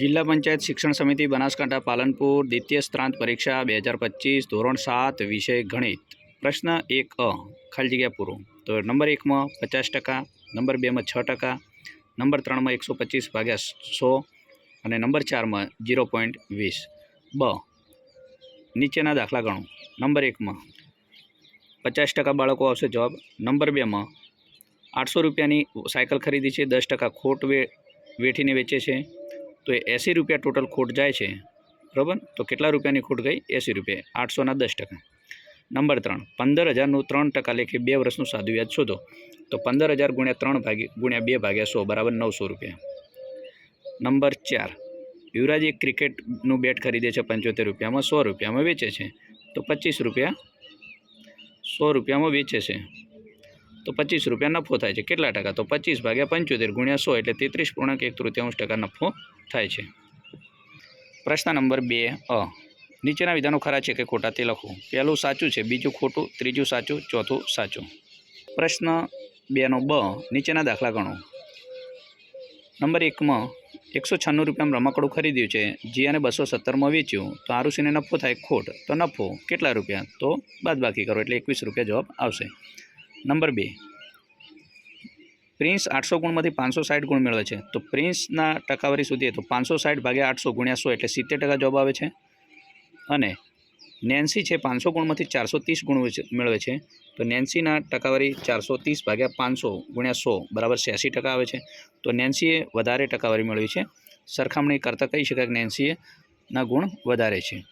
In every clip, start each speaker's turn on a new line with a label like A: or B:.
A: જિલ્લા પંચાયત શિક્ષણ સમિતિ બનાસકાંઠા પાલનપુર દ્વિતીય સ્ત્રાંત પરીક્ષા બે હજાર પચીસ ધોરણ સાત વિષય ગણિત. પ્રશ્ન એક અ, ખાલી જગ્યા પૂરો. તો નંબર એકમાં પચાસ ટકા, નંબર બેમાં છ ટકા, નંબર ત્રણમાં એકસો પચીસ ભાગ્યા સો અને નંબર ચારમાં જીરો પોઈન્ટ વીસ. બ, નીચેના દાખલા ગણો. નંબર એકમાં પચાસ ટકા બાળકો આવશે જવાબ. નંબર બેમાં આઠસો રૂપિયાની સાયકલ ખરીદી છે, દસ ટકા ખોટ વે, વેઠીને વેચે છે તો એ એંસી રૂપિયા ટોટલ ખોટ જાય છે, બરાબર? તો કેટલા રૂપિયાની ખોટ ગઈ? એંસી રૂપિયા, આઠસોના દસ ટકા. નંબર ત્રણ, પંદર હજારનું ત્રણ ટકા લેખે બે વર્ષનું સાદું વ્યાજ શોધો. તો પંદર હજાર ગુણ્યા ત્રણ ભાગી, ગુણ્યા બે ભાગ્યા સો, બરાબર નવસો રૂપિયા. નંબર ચાર, યુવરાજ ક્રિકેટનું બેટ ખરીદે છે પંચોતેર રૂપિયામાં સો રૂપિયામાં વેચે છે. તો પચીસ રૂપિયા સો રૂપિયામાં વેચે છે. તો પચીસ રૂપિયા નફો થાય છે. કેટલા ટકા? તો પચીસ ભાગ્યા પંચોતેર ગુણ્યા સો એટલે તેત્રીસ પૂર્ણાંક એક તૃતીયાંશ ટકા નફો થાય છે. પ્રશ્ન નંબર બે, અ. નીચેના વિધાનો ખરા છે કે ખોટા તે લખો. પહેલું સાચું છે, બીજું ખોટું, ત્રીજું સાચું, ચોથું સાચું. પ્રશ્ન બેનો બ, નીચેના દાખલા ગણો. નંબર એકમાં, એકસો છન્નું રૂપિયામાં રમકડું ખરીદ્યું છે. જીયાને બસો સત્તરમાં વેચ્યું. તો આરુસીને નફો થાય ખોટ. તો નફો કેટલા રૂપિયા? તો બાદ બાકી કરો એટલે એકવીસ રૂપિયા જવાબ આવશે. નંબર બે. પ્રિન્સ આઠસો ગુણમાંથી પાંચસો સાઠ ગુણ મેળવે છે. તો પ્રિન્સના ટકાવારી સુધી તો પાંચસો સાઠ ભાગ્યા આઠસો ગુણ્યા સો એટલે સિત્તેર ટકા જવાબ આવે છે. અને નેન્સી છે પાંચસો ગુણમાંથી ચારસો ત્રીસ ગુણ મેળવે છે. તો નેન્સીના ટકાવારી ચારસો ત્રીસ ભાગ્યા પાંચસો ગુણ્યા સો બરાબર છ્યાસી ટકા આવે છે. તો નેન્સીએ વધારે ટકાવારી મેળવી છે. સરખામણી કરતાં કહી શકાય કે નેન્સીએ ના ગુણ વધારે છે.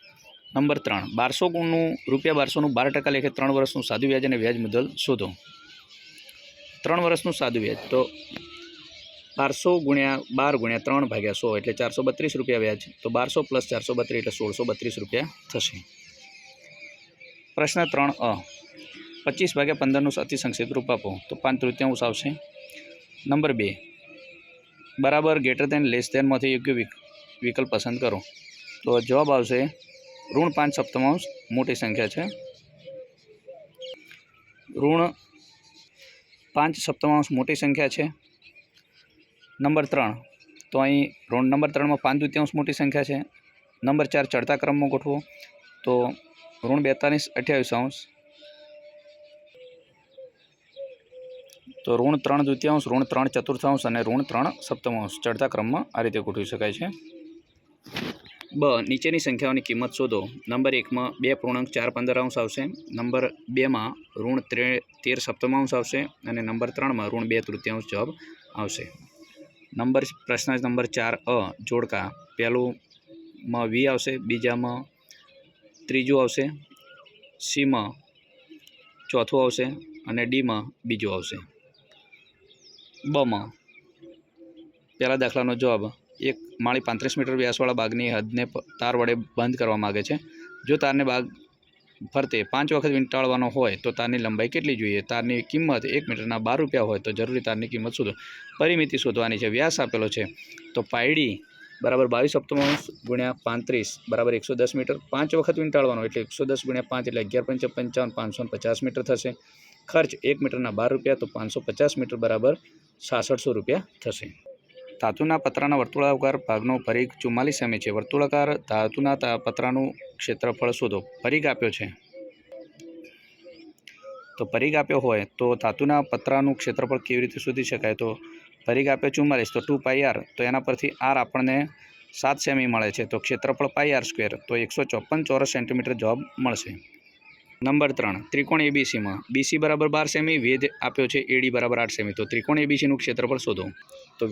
A: નંબર ત્રણ, બારસો ગુણનું, રૂપિયા બારસોનું બાર ટકા લેખે ત્રણ વર્ષનું સાદું વ્યાજ અને વ્યાજ મુદ્દલ શોધો. ત્રણ વર્ષનું સાદું વ્યાજ, તો બારસો ગુણ્યા બાર ગુણ્યા ત્રણ ભાગ્યા સો એટલે ચારસો બત્રીસ રૂપિયા વ્યાજ, તો બારસો પ્લસ ચારસો બત્રીસ એટલે સોળસો બત્રીસ રૂપિયા થશે. પ્રશ્ન ત્રણ અ, પચીસ ભાગ્યા પંદરનું અતિ સંક્ષિપ્ત રૂપ આપો, તો પાંચ તૃતીયાંશ આવશે. નંબર બે, બરાબર ગ્રેટર દેન લેસ દેનમાંથી યોગ્ય વિક- વિકલ્પ પસંદ કરો. તો જવાબ આવશે ઋણ પાંચ સપ્તમાંશ મોટી સંખ્યા છે. ઋણ પાંચ સપ્તમાંશ મોટી સંખ્યા છે. નંબર ત્રણ, તો અહીં ઋણ નંબર ત્રણમાં પાંચ દ્વિતીયાંશ મોટી સંખ્યા છે. નંબર ચાર, ચડતા ક્રમમાં ગોઠવો. તો ઋણ બેતાલીસ અઠ્યાવીસ અંશ. તો ઋણ ત્રણ દ્વિતીયાંશ, ઋણ ત્રણ ચતુર્થાંશ અને ઋણ ત્રણ સપ્તમાંશ ચડતા ક્રમમાં આ રીતે ગોઠવી શકાય છે. બ, નીચેની સંખ્યાઓની કિંમત શોધો. નંબર એકમાં બે પૂર્ણાંક ચાર પંદર અંશ આવશે. નંબર બેમાં ઋણ ત્રે, તેર સપ્તમાંશ આવશે. અને નંબર ત્રણમાં ઋણ બે તૃતીયાંશ જવાબ આવશે. નંબર, પ્રશ્ન નંબર ચાર અ, જોડકા. પહેલુંમાં વી આવશે. બીજામાં ત્રીજું આવશે. સીમાં ચોથું આવશે. અને ડીમાં બીજું આવશે. બમાં પહેલા દાખલાનો જવાબ એક માળી પાંત્રીસ મીટર વ્યાસવાળા બાગની હદને તાર વડે બંધ કરવા માગે છે. જો તારને બાગ ફરતે પાંચ વખત વીંટાળવાનો હોય તો તારની લંબાઈ કેટલી જોઈએ? તારની કિંમત એક મીટરના બાર રૂપિયા હોય તો જરૂરી તારની કિંમત શોધો. પરિમિતિ શોધવાની છે. વ્યાસ આપેલો છે. તો પાયડી બરાબર બાવીસ સપ્તમાંશ ગુણ્યા પાંત્રીસ બરાબર એકસો દસ મીટર પાંચ વખત વીંટાળવાનો એટલે એકસો દસ ગુણ્યા પાંચ એટલે અગિયાર પંચ પંચાવન પાંચસો પચાસ મીટર થશે. ખર્ચ એક મીટરના બાર રૂપિયા તો પાંચસો પચાસ મીટર બરાબર સાસઠસો રૂપિયા થશે. ધાતુના પતરાના વર્તુળાકાર ભાગનો પરિઘ ચુમ્માલીસ સેમી છે. વર્તુળાકાર ધાતુના પતરાનું ક્ષેત્રફળ શોધો. પરિઘ આપ્યો છે. તો પરિઘ આપ્યો હોય તો ધાતુના પતરાનું ક્ષેત્રફળ કેવી રીતે શોધી શકાય? તો પરિઘ આપ્યો ચુમ્માલીસ, તો ટુ પાઈ આર. તો એના પરથી આર આપણને સાત સેમી મળે છે. તો ક્ષેત્રફળ પાઈ આર સ્ક્વેર. તો એકસો ચોપન ચોરસ સેન્ટીમીટર જવાબ મળશે. નંબર ત્રણ, ત્રિકોણ એબીસીમાં બીસી બરાબર બાર સેમી વેદ આપ્યો છે એડી બરાબર આઠ સેમી. તો ત્રિકોણ એબીસીનું ક્ષેત્રફળ શોધો. તો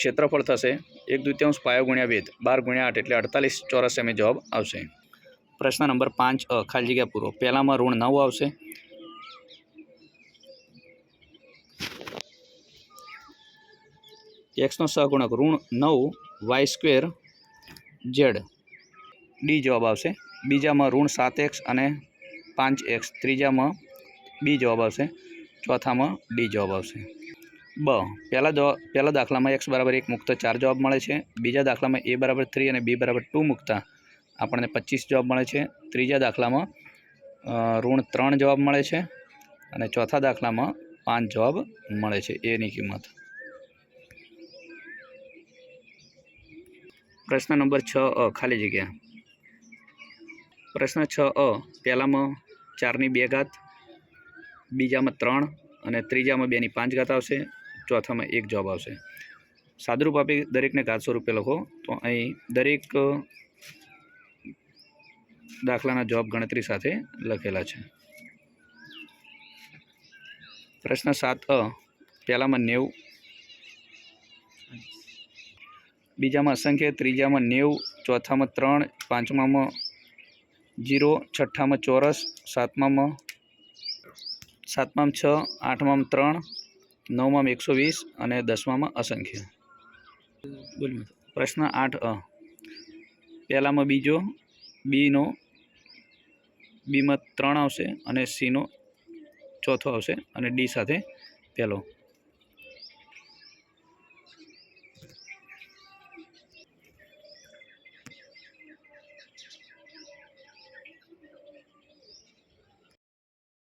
A: ક્ષેત્રફળ થશે. એક દ્વિતીયાંશ પાયો ગુણ્યા વેદ બાર ગુણ્યા આઠ એટલે અડતાલીસ ચોરસ એમ જવાબ આવશે. પ્રશ્ન નંબર પાંચ, અ, ખાલી જગ્યા પૂરો. પહેલામાં ઋણ નવ આવશે. એક્સનો સહગુણક ઋણ નવ વાય સ્ક્વેર ઝેડ ડી જવાબ આવશે. બીજામાં ઋણ સાત એક્સ અને પાંચ એક્સ ત્રીજામાં બી જવાબ આવશે. ચોથામાં ડી જવાબ આવશે. બ, પહેલા જવાબ પહેલા દાખલામાં એક્સ બરાબર એક મુક્ત ચાર જવાબ મળે છે. બીજા દાખલામાં એ બરાબર થ્રી અને બી બરાબર ટુ મૂકતા. આપણને પચીસ જવાબ મળે છે. ત્રીજા દાખલામાં ઋણ ત્રણ જવાબ મળે છે અને ચોથા દાખલામાં પાંચ જવાબ મળે છે. એની કિંમત. પ્રશ્ન નંબર છ, અ, ખાલી જગ્યા. પ્રશ્ન છ, અ, પહેલામાં ચારની બે ઘાત, બીજામાં ત્રણ અને ત્રીજામાં બેની પાંચ ઘાત આવશે. ચોથામાં એક જવાબ આવશે. સાદુરૂપ આપી દરેકને ઘાત સ્વરૂપે લખો. તો અહીં દરેક દાખલાના જવાબ ગણતરી સાથે લખેલા છે. પ્રશ્ન સાત અ, પહેલામાં નેવું. બીજામાં અસંખ્ય, ત્રીજામાં નેવું, ચોથામાં ત્રણ, પાંચમામાં જીરો, છઠ્ઠામાં ચોરસ, સાતમામાં સાતમામાં છ, આઠમામાં ત્રણ નવમામાં એકસો વીસ અને દસમામાં અસંખ્ય. પ્રશ્ન આઠ અ. પહેલામાં બીજો, બીનો, બીમાં ત્રણ આવશે અને સીનો ચોથો આવશે અને ડી સાથે પહેલો.